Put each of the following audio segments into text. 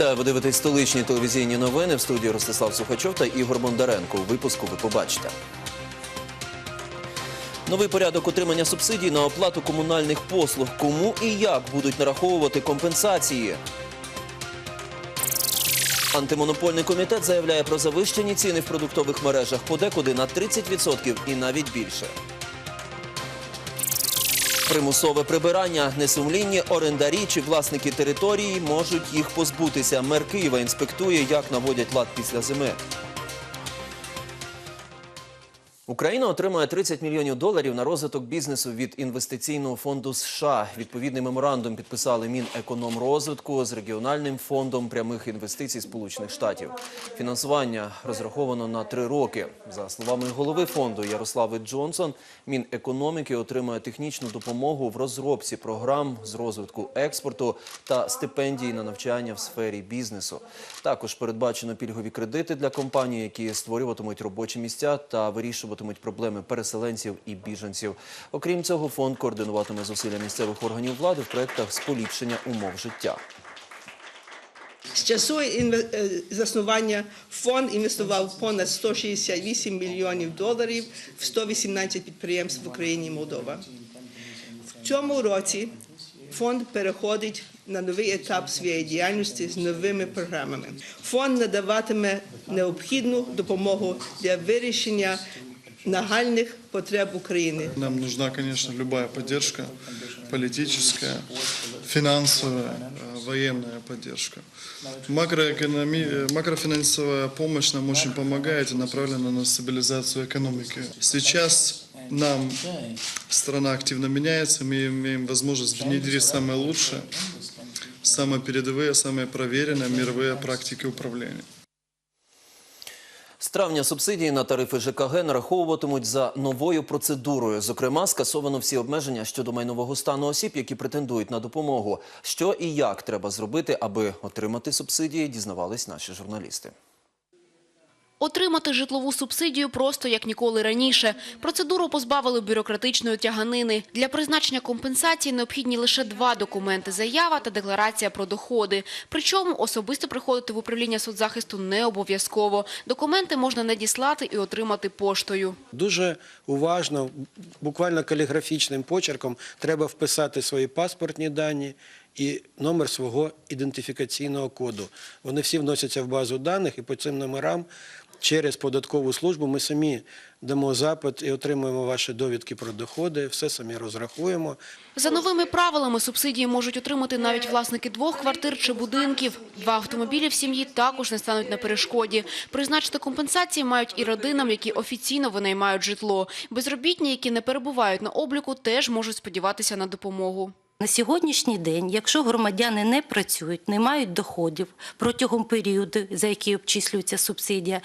Вітаю, ви дивитесь столичні телевізійні новини в студії Ростислав Сухачов та Ігор Бондаренко. У випуску ви побачите. Новий порядок отримання субсидій на оплату комунальних послуг. Кому і як будуть нараховувати компенсації? Антимонопольний комітет заявляє про завищені ціни в продуктових мережах подекуди на 30% і навіть більше. Примусове прибирання, несумлінні орендарі чи власники території можуть їх позбутися. Мер Києва інспектує, як наводять лад після зими. Україна отримає 30 мільйонів доларів на розвиток бізнесу від інвестиційного фонду США. Відповідний меморандум підписали Мінекономрозвитку з регіональним фондом прямих інвестицій Сполучених Штатів. Фінансування розраховано на три роки. За словами голови фонду Ярослави Джонсон, Мінекономіки отримає технічну допомогу в розробці програм з розвитку експорту та стипендії на навчання в сфері бізнесу. Також передбачено пільгові кредити для компаній, які створюватимуть робочі місця та вирішуватимуть проблеми переселенців і біженців. Окрім цього, фонд координуватиме зусилля місцевих органів влади в проєктах з поліпшення умов життя. З часу е, заснування фонд інвестував понад 168 мільйонів доларів в 118 підприємств в Україні і Молдова. В цьому році фонд переходить на новий етап своєї діяльності з новими програмами. Фонд надаватиме необхідну допомогу для вирішення нагальних потреб України. Нам нужна, конечно, любая поддержка, политическая, финансовая, э, военная поддержка. Макроэкономи... э, Макрофинансовая помощь нам очень помогает и направлена на стабилизацию экономики. Сейчас нам страна активно меняется, мы имеем возможность внедрить самое лучшее, самые передовые, самые проверенные мировые практики управления. З травня субсидії на тарифи ЖКГ нараховуватимуть за новою процедурою. Зокрема, скасовано всі обмеження щодо майнового стану осіб, які претендують на допомогу. Що і як треба зробити, аби отримати субсидії, дізнавались наші журналісти. Отримати житлову субсидію просто як ніколи раніше. Процедуру позбавили бюрократичної тяганини. Для призначення компенсації необхідні лише два документи – заява та декларація про доходи. Причому особисто приходити в управління соцзахисту не обов'язково. Документи можна надіслати і отримати поштою. Дуже уважно, буквально каліграфічним почерком, треба вписати свої паспортні дані і номер свого ідентифікаційного коду. Вони всі вносяться в базу даних, і по цим номерам через податкову службу ми самі дамо запит і отримуємо ваші довідки про доходи, все самі розрахуємо. За новими правилами субсидії можуть отримати навіть власники двох квартир чи будинків. Два автомобілі в сім'ї також не стануть на перешкоді. Призначити компенсації мають і родинам, які офіційно винаймають житло. Безробітні, які не перебувають на обліку, теж можуть сподіватися на допомогу. На сьогоднішній день, якщо громадяни не працюють, не мають доходів протягом періоду, за який обчислюється субсидія,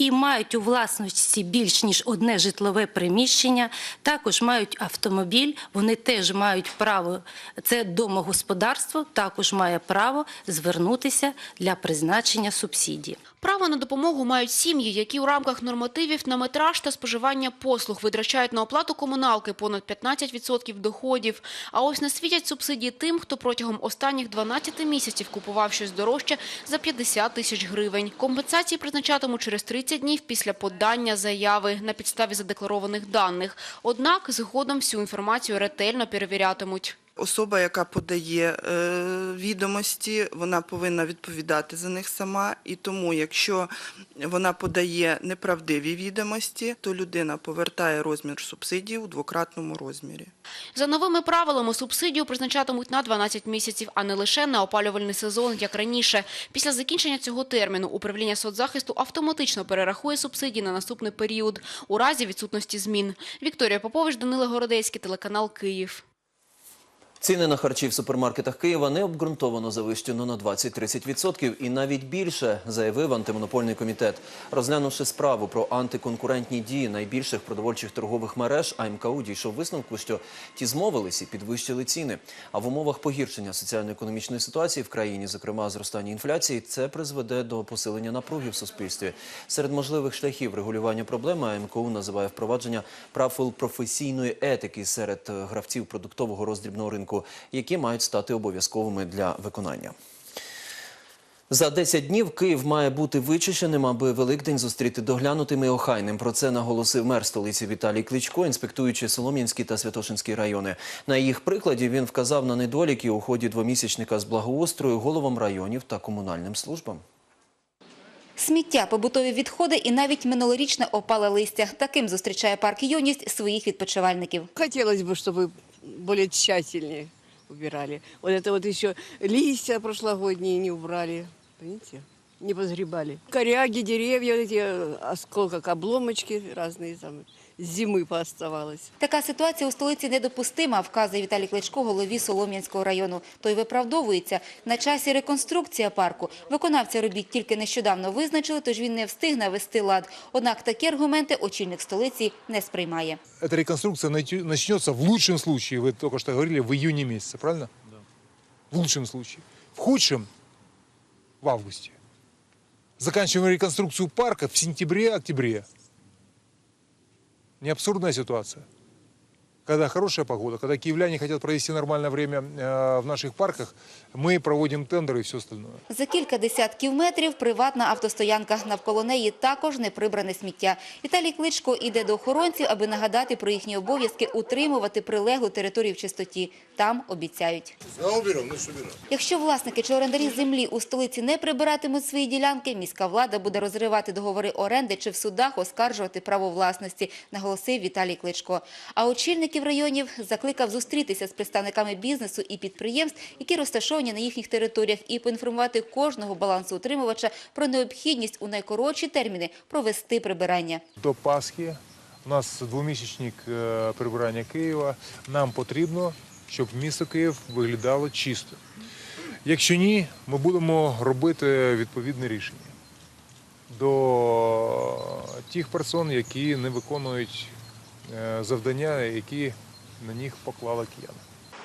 і мають у власності більш ніж одне житлове приміщення, також мають автомобіль, вони теж мають право, це домогосподарство, також має право звернутися для призначення субсидії. Право на допомогу мають сім'ї, які у рамках нормативів на метраж та споживання послуг витрачають на оплату комуналки понад 15% доходів. А ось не світять субсидії тим, хто протягом останніх 12 місяців купував щось дорожче за 50 тисяч гривень. Компенсації призначатимуть через 30 днів після подання заяви на підставі задекларованих даних. Однак згодом всю інформацію ретельно перевірятимуть. Особа, яка подає е, відомості, вона повинна відповідати за них сама. І тому, якщо вона подає неправдиві відомості, то людина повертає розмір субсидії у двократному розмірі. За новими правилами субсидію призначатимуть на 12 місяців, а не лише на опалювальний сезон, як раніше. Після закінчення цього терміну управління соцзахисту автоматично перерахує субсидії на наступний період у разі відсутності змін. Вікторія Попович, Данила Городецький, телеканал Київ. Ціни на харчі в супермаркетах Києва необґрунтовано завищено на 20-30% і навіть більше, заявив антимонопольний комітет. Розглянувши справу про антиконкурентні дії найбільших продовольчих торгових мереж, АМКУ дійшов висновку, що ті змовились і підвищили ціни. А в умовах погіршення соціально-економічної ситуації в країні, зокрема зростання інфляції, це призведе до посилення напруги в суспільстві. Серед можливих шляхів регулювання проблеми АМКУ називає впровадження правил професійної етики серед е, гравців продуктового роздрібного ринку, які мають стати обов'язковими для виконання. За 10 днів Київ має бути вичищеним, аби Великдень зустріти доглянутим і охайним. Про це наголосив мер столиці Віталій Кличко, інспектуючи Солом'янський та Святошинський райони. На їх прикладі він вказав на недоліки у ході двомісячника з благоустрою головам районів та комунальним службам. Сміття, побутові відходи і навіть минулорічне опале листя. Таким зустрічає парк «Юність» своїх відпочивальників. Хотелось бы, чтобы более тщательнее убирали. Вот это вот еще листья прошлогодние не убрали, понимаете, не позгребали. Коряги, деревья, вот эти осколок, обломочки разные там с зимы пооставалось. Така ситуація у столиці недопустима, вказує Віталій Кличко голові Солом'янського району. Той виправдовується. На часі реконструкція парку. Виконавця робіт тільки нещодавно визначили, тож він не встигне вести лад. Однак такі аргументи очільник столиці не сприймає. Эта реконструкция найти- начнется в лучшем случае, вы только что говорили, в июне месяце, правильно? Да. В лучшем случае. В худшем – в августе. Заканчиваем реконструкцию парка в сентябре-октябре. Не абсурдная ситуация? Когда хорошая погода, когда киевляне хотят провести нормальное время э, в наших парках, мы проводим тендеры и все остальное. За кілька десятків метрів приватна автостоянка. Навколо неї також не прибране сміття. Віталій Кличко іде до охоронців, аби нагадати про їхні обов'язки утримувати прилеглу територію в чистоті. Там обіцяють. Якщо власники чи орендарі землі у столиці не прибиратимуть свої ділянки, міська влада буде розривати договори оренди чи в судах оскаржувати право власності, наголосив Віталій Кличко. А очільників районів закликав зустрітися з представниками бізнесу і підприємств, які розташовані на їхніх територіях, і поінформувати кожного балансоутримувача про необхідність у найкоротші терміни провести прибирання. До Пасхи у нас двомісячник е, прибирання Києва. Нам потрібно, щоб місто Київ виглядало чисто. Якщо ні, ми будемо робити відповідне рішення до тих персон, які не виконують завдання, які на них поклала кияна.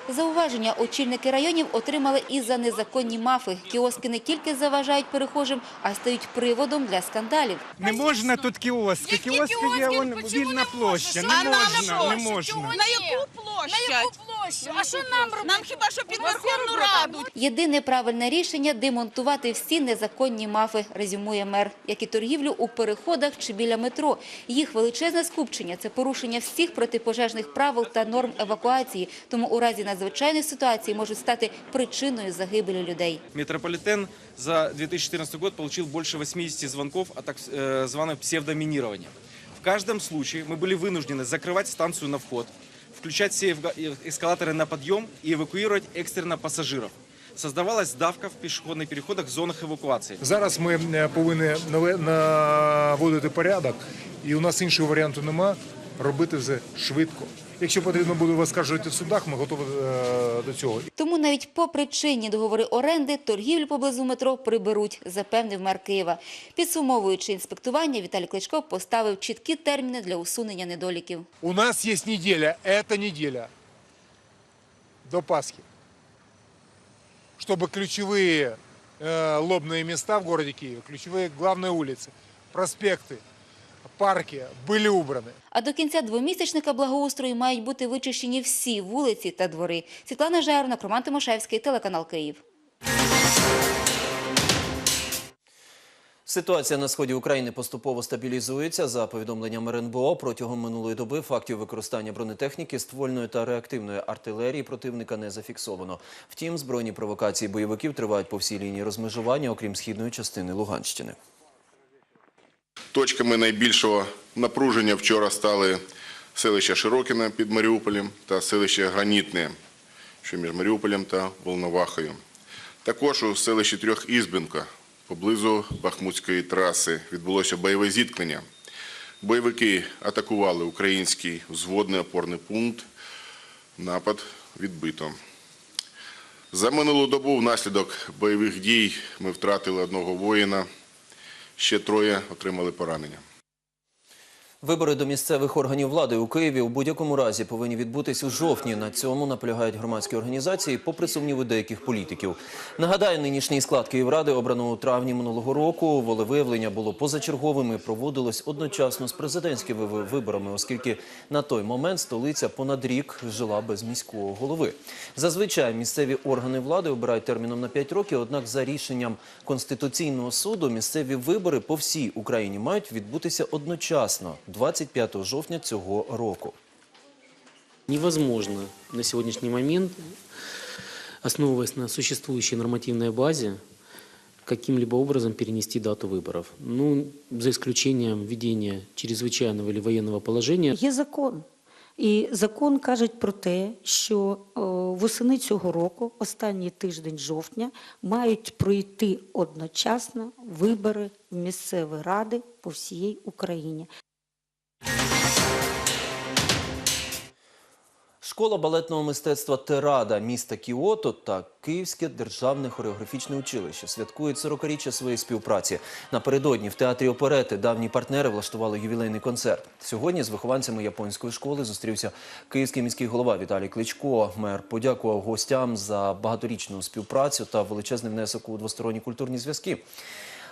Зауваження очільники районів отримали і за незаконні мафи. Кіоски не тільки заважають перехожим, а стають приводом для скандалів. Не можна тут кіоски. Кіоски є вільна площа. Не можна, не можна. На яку площадь? На яку площу? А що нам робити? Нам хіба що під Верховну Раду? Єдине правильне рішення – демонтувати всі незаконні мафи, резюмує мер, як і торгівлю у переходах чи біля метро. Їх величезне скупчення – це порушення всіх протипожежних правил та норм евакуації, тому у разі надзвичайної ситуації можуть стати причиною загибелі людей. Метрополитен за 2014 год получил больше 80 звонков о так э, званом псевдоминировании. В каждом случае мы были вынуждены закрывать станцию на вход, включать все эвга- эскалаторы на подъем и эвакуировать экстренно пассажиров. Создавалась давка в пешеходных переходах в зонах эвакуации. Зараз ми е, повинні наве- наводити порядок, і у нас іншого варіанту нема робити це швидко. Якщо потрібно буде оскаржувати в судах, ми готові е, до цього. Тому навіть попри чинні договори оренди, торгівлю поблизу метро приберуть, запевнив мер Києва. Підсумовуючи інспектування, Віталій Кличко поставив чіткі терміни для усунення недоліків. У нас є неделя, это неделя до Пасхи, чтобы ключевые э, лобные места в городе Киеве, ключевые главные улицы, проспекты, парки были убраны. А до кінця двомісячника благоустрою мають бути вичищені всі вулиці та двори. Світлана Жерна, Роман Тимошевський, телеканал Київ. Ситуація на сході України поступово стабілізується. За повідомленням РНБО, протягом минулої доби фактів використання бронетехніки, ствольної та реактивної артилерії противника не зафіксовано. Втім, збройні провокації бойовиків тривають по всій лінії розмежування, окрім східної частини Луганщини. Точками найбільшого напруження вчора стали селище Широкине під Маріуполем та селище Гранітне, що між Маріуполем та Волновахою. Також у селищі Трьохізбинка поблизу Бахмутської траси відбулося бойове зіткнення. Бойовики атакували український взводний опорний пункт. Напад відбито. За минулу добу внаслідок бойових дій ми втратили одного воїна, ще троє отримали поранення. Вибори до місцевих органів влади у Києві у будь-якому разі повинні відбутись у жовтні. На цьому наполягають громадські організації, попри сумніви деяких політиків. Нагадаю, нинішній склад Київради обрано у травні минулого року. Волевиявлення було позачерговим і проводилось одночасно з президентськими виборами, оскільки на той момент столиця понад рік жила без міського голови. Зазвичай місцеві органи влади обирають терміном на 5 років. Однак, за рішенням конституційного суду, місцеві вибори по всій Україні мають відбутися одночасно, 25 жовтня цього року. Невозможно на сегодняшний момент, основываясь на существующей нормативной базе, каким-либо образом перенести дату выборов. Ну, за исключением введения чрезвычайного или военного положения. Є закон. І закон каже про те, що е, восени цього року, останній тиждень жовтня, мають пройти одночасно вибори в місцеві ради по всій Україні. Школа балетного мистецтва Терада міста Кіото та Київське державне хореографічне училище святкують 40-річчя своєї співпраці. Напередодні в театрі оперети давні партнери влаштували ювілейний концерт. Сьогодні з вихованцями японської школи зустрівся київський міський голова Віталій Кличко. Мер подякував гостям за багаторічну співпрацю та величезний внесок у двосторонні культурні зв'язки.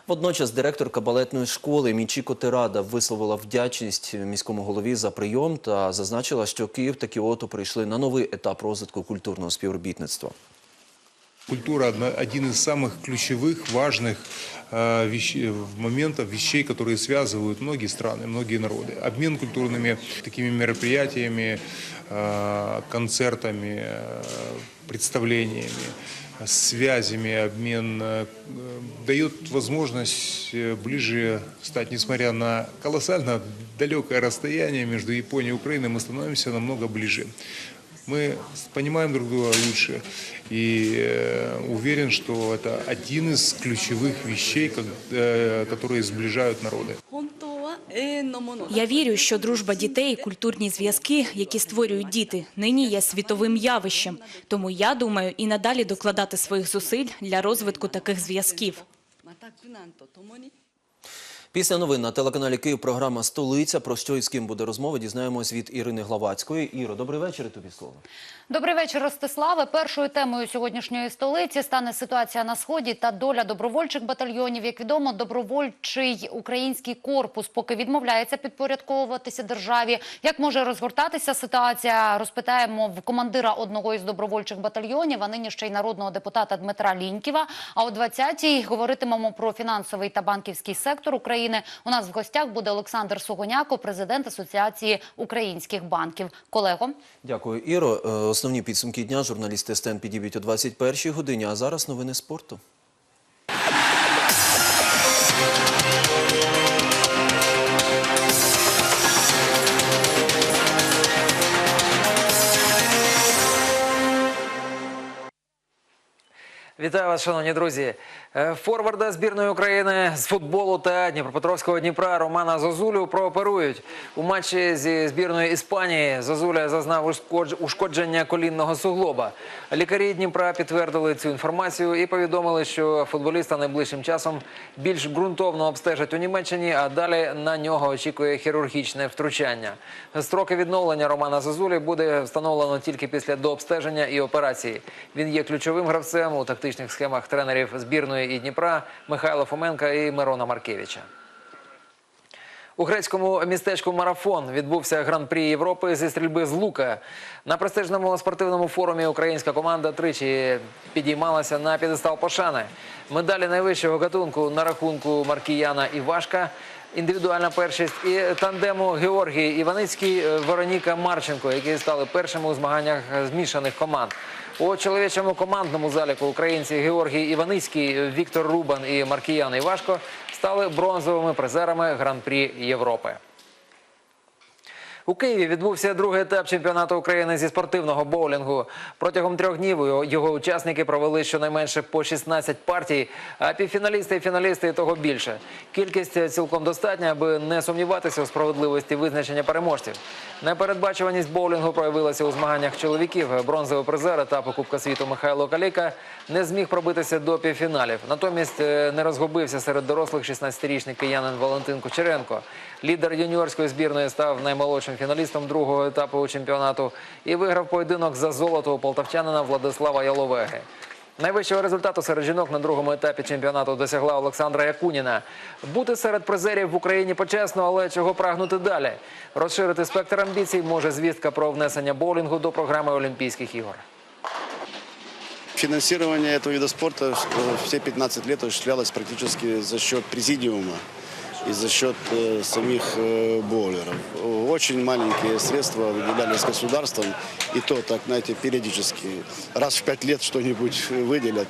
Водночас директорка балетної школи Мічіко Тирада висловила вдячність міському голові за прийом та зазначила, що Київ та Кіото прийшли на новий етап розвитку культурного співробітництва. Культура один из самых ключевых, важных э, вещ- моментов, вещей, которые связывают многие страны, многие народы. Обмен культурными такими мероприятиями, э, концертами, э, представлениями, э, связями, обмен э, дает возможность э, ближе стать, несмотря на колоссально далекое расстояние между Японией и Украиной, мы становимся намного ближе. Мы понимаем друг друга лучше и э, уверен, что это один из ключевых вещей, как- э, которые сближают народы. Я вірю, що дружба дітей і культурні зв'язки, які створюють діти, нині є світовим явищем. Тому я думаю і надалі докладати своїх зусиль для розвитку таких зв'язків. Після новин на телеканалі Київ програма Столиця. Про що і з ким буде розмова, дізнаємось від Ірини Главацької. Іро, добрий вечір. і Тобі слово. Добрий вечір, Ростиславе. Першою темою сьогоднішньої столиці стане ситуація на сході та доля добровольчих батальйонів. Як відомо, добровольчий український корпус поки відмовляється підпорядковуватися державі. Як може розгортатися ситуація? Розпитаємо в командира одного із добровольчих батальйонів, а нині ще й народного депутата Дмитра Ліньківа. А о 20-й говоритимемо про фінансовий та банківський сектор України. У нас в гостях буде Олександр Сугоняко, президент Асоціації українських банків. Колего. Дякую, Іро. Е, Основні підсумки дня журналісти СТН підіб'ють о 21-й годині, а зараз новини спорту. Вітаю вас, шановні друзі. Е, Форварда збірної України з футболу та Дніпропетровського Дніпра Романа Зозулю прооперують. У матчі зі збірною Іспанії Зозуля зазнав ушкодж- ушкодження колінного суглоба. Лікарі Дніпра підтвердили цю інформацію і повідомили, що футболіста найближчим часом більш ґрунтовно обстежать у Німеччині, а далі на нього очікує хірургічне втручання. Строки відновлення Романа Зозулі буде встановлено тільки після дообстеження і операції. Він є ключовим гравцем у тактичних схемах тренерів збірної і Дніпра Михайла Фоменка і Мирона Маркевича. У грецькому містечку Марафон відбувся гран-прі Європи зі стрільби з лука. На престижному спортивному форумі українська команда тричі підіймалася на п'єдестал пошани. Медалі найвищого гатунку на рахунку Маркіяна і Вашка. Індивідуальна першість і тандему Георгій Іваницький, е, Вероніка Марченко, які стали першими у змаганнях змішаних команд. У чоловічому командному заліку українці Георгій Іваницький, Віктор Рубан і Маркіян Івашко стали бронзовими призерами гран-прі Європи. У Києві відбувся другий етап чемпіонату України зі спортивного боулінгу. Протягом трьох днів його- учасники провели щонайменше по 16 партій, а півфіналісти і фіналісти того більше. Кількість цілком достатня, аби не сумніватися у справедливості визначення переможців. Непередбачуваність боулінгу проявилася у змаганнях чоловіків. Бронзовий призер етапу Кубка світу Михайло Каліка не зміг пробитися до півфіналів. Натомість е, не розгубився серед дорослих 16-річний киянин Валентин Кучеренко. Лідер юніорської збірної став наймолодшим фіналістом другого етапу чемпіонату і виграв поєдинок за золото у полтавчанина Владислава Яловеги. Найвищого результату серед жінок на другому етапі чемпіонату досягла Олександра Якуніна. Бути серед призерів в Україні почесно, але чого прагнути далі? Розширити спектр амбіцій може звістка про внесення боулінгу до програми Олімпійських ігор. Финансирование этого вида спорта э, все 15 лет осуществлялось практически за счет президиума и за счет э, самих э, боулеров. Очень маленькие средства выделялись государством, и то, так, знаете, периодически, раз в пять лет что-нибудь выделят.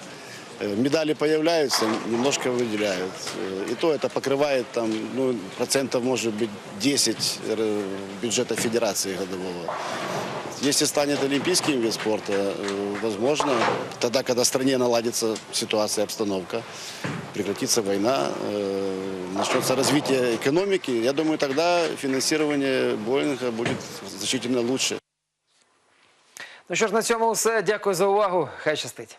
Э, Медали появляются, немножко выделяют. Э, И то это покрывает там, ну, процентов, может быть, 10 э, бюджета федерации годового. Если станет олимпийским вид спорта, возможно, тогда, когда в стране наладится ситуация, обстановка, прекратится война, начнется развитие экономики, я думаю, тогда финансирование Боинга будет значительно лучше. Ну що ж, на цьому все. Дякую за увагу. Хай щастить.